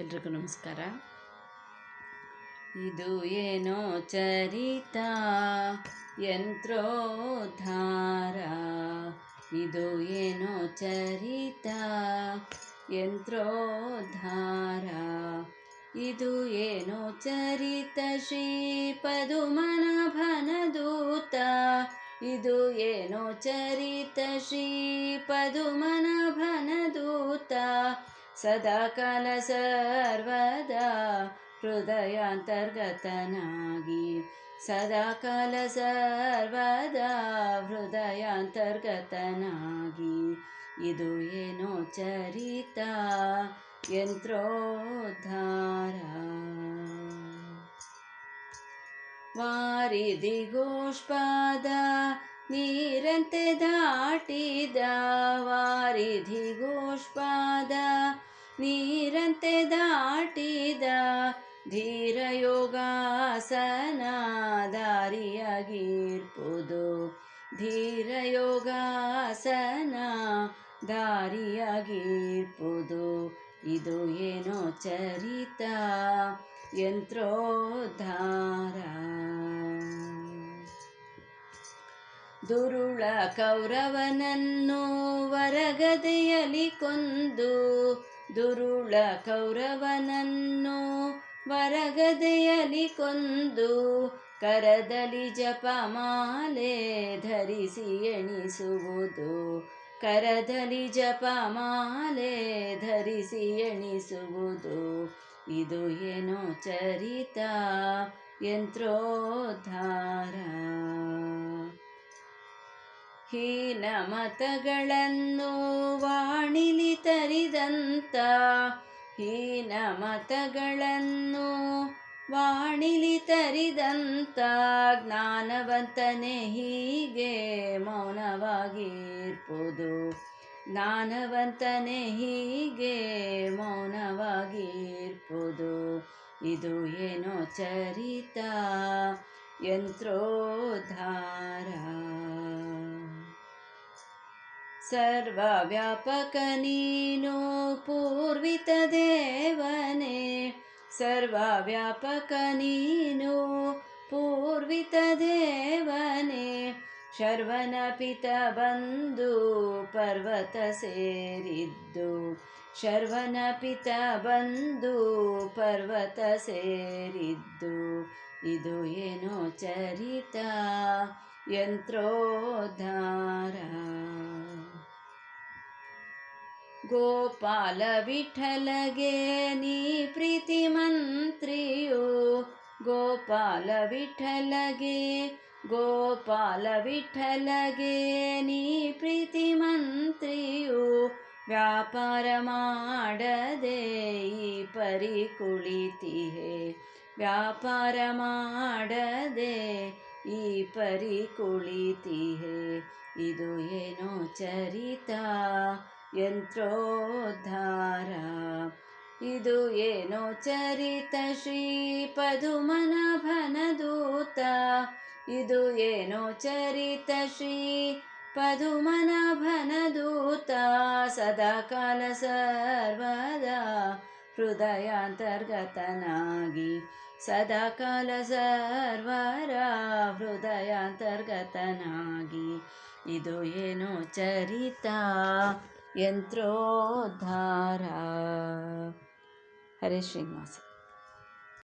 ಎಲ್ರಿಗೂ ನಮಸ್ಕಾರ. ಇದು ಏನೋ ಚರಿತ ಯಂತ್ರೋದ್ಧಾರ. ಇದು ಏನೋ ಚರಿತ ಯಂತ್ರೋದ್ಧಾರ. ಇದು ಏನೋ ಚರಿತ ಶ್ರೀ ಪದುಮನಭನದೂತ ಇದು ಏನೋ ಚರಿತ ಶ್ರೀ ಪದುಮನ ಭನದೂತ ಸದಾ ಕಾಲ ಸರ್ವದಾ ಹೃದಯಾಂತರ್ಗತನಾಗಿ. ಸದಾ ಕಾಲ ಸರ್ವದಾ ಹೃದಯಾಂತರ್ಗತನಾಗಿ. ಇದು ಏನೋ ಚರಿತ ಯಂತ್ರೋದ್ಧಾರ. ವಾರಿಧಿಗೋಷ್ಪಾದ ನೀರಂತೆ ದಾಟಿದ ವಾರಿಧಿಗೋಷ್ಪಾದ ನೀರಂತೆ ದಾಟಿದ ಧೀರ ಯೋಗಾಸನ ದಾರಿಯಾಗಿರ್ಬೋದು ಧೀರ ಯೋಗಾಸನ ದಾರಿಯಾಗಿರ್ಬೋದು ಇದು ಏನೋ ಚರಿತ ಯಂತ್ರೋದ್ಧಾರ. ದುರುಳ ಕೌರವನನ್ನು ವರಗದೆಯಲಿ ಕೊಂದು ದುರುಳ ಕೌರವನನ್ನು ವರಗದೆಯಲಿ ಕೊಂದು ಕರದಲ್ಲಿ ಜಪಮಾಲೆ ಧರಿಸಿ ಎಣಿಸುವುದು. ಕರದಲ್ಲಿ ಜಪಮಾಲೆ ಧರಿಸಿ ಎಣಿಸುವುದು. ಇದು ಏನೋ ಚರಿತ ಯಂತ್ರೋದ್ಧಾರ. ಹೀನ ಮತಗಳನ್ನು ವಾಣಿಲಿ ತರಿದಂತ, ಹೀನ ಮತಗಳನ್ನು ವಾಣಿಲಿ ತರಿದಂತ, ಜ್ಞಾನವಂತನೇ ಹೀಗೆ ಮೌನವಾಗಿರ್ಬೋದು ಜ್ಞಾನವಂತನೇ ಹೀಗೆ ಮೌನವಾಗಿರ್ಬೋದು ಇದು ಏನೋ ಚರಿತ ಯಂತ್ರೋದ್ಧಾರ. ಸರ್ವವ್ಯಾಪಕ ನೀನು ಪೂರ್ವಿತ ದೇವನೇ ಸರ್ವವ್ಯಾಪಕ ನೀನು ಪೂರ್ವಿತ ದೇವನೇ ಶರ್ವನ ಪಿತ ಬಂದು ಪರ್ವತ ಸೇರಿದ್ದು, ಶರ್ವನ ಪಿತ ಬಂದು ಪರ್ವತ ಸೇರಿದ್ದು, ಇದು ಏನೋ ಚರಿತ ಯಂತ್ರೋದ್ಧಾರ. ಗೋಪಾಲ ವಿಠಲಗೆ ನೀ ಪ್ರೀತಿ ಮಂತ್ರಿಯೋ. ಗೋಪಾಲ ವಿಠಲಗೆ ಗೋಪಾಲ ವಿಠಲಗೆ ನೀ ಪ್ರೀತಿ ಮಂತ್ರಿಯು. ವ್ಯಾಪಾರ ಮಾಡದೆ ಈ ಪರಿ ಕುಳಿತಿಹೆ ವ್ಯಾಪಾರ ಮಾಡದೆ ಈ ಪರಿ ಕುಳಿತಿಹೆ ಇದು ಏನೋ ಚರಿತ. ಯಂತ್ರೋದ್ಧಾರ ಇದು ಏನೋ ಚರಿತ ಶ್ರೀ ಪದುಮನ ಭನದೂತ ಇದು ಏನೋ ಚರಿತ ಶ್ರೀ ಪದುಮನ ಭನದೂತ ಸದಾ ಕಾಲ ಸರ್ವದಾ ಹೃದಯಾಂತರ್ಗತನಾಗಿ ಸದಾ ಕಾಲ ಸರ್ವರ ಹೃದಯಾಂತರ್ಗತನಾಗಿ ಇದು ಏನೋ ಚರಿತ ಯಂತ್ರೋದ್ಧಾರ ಹರೇ ಶ್ರೀನಿವಾಸ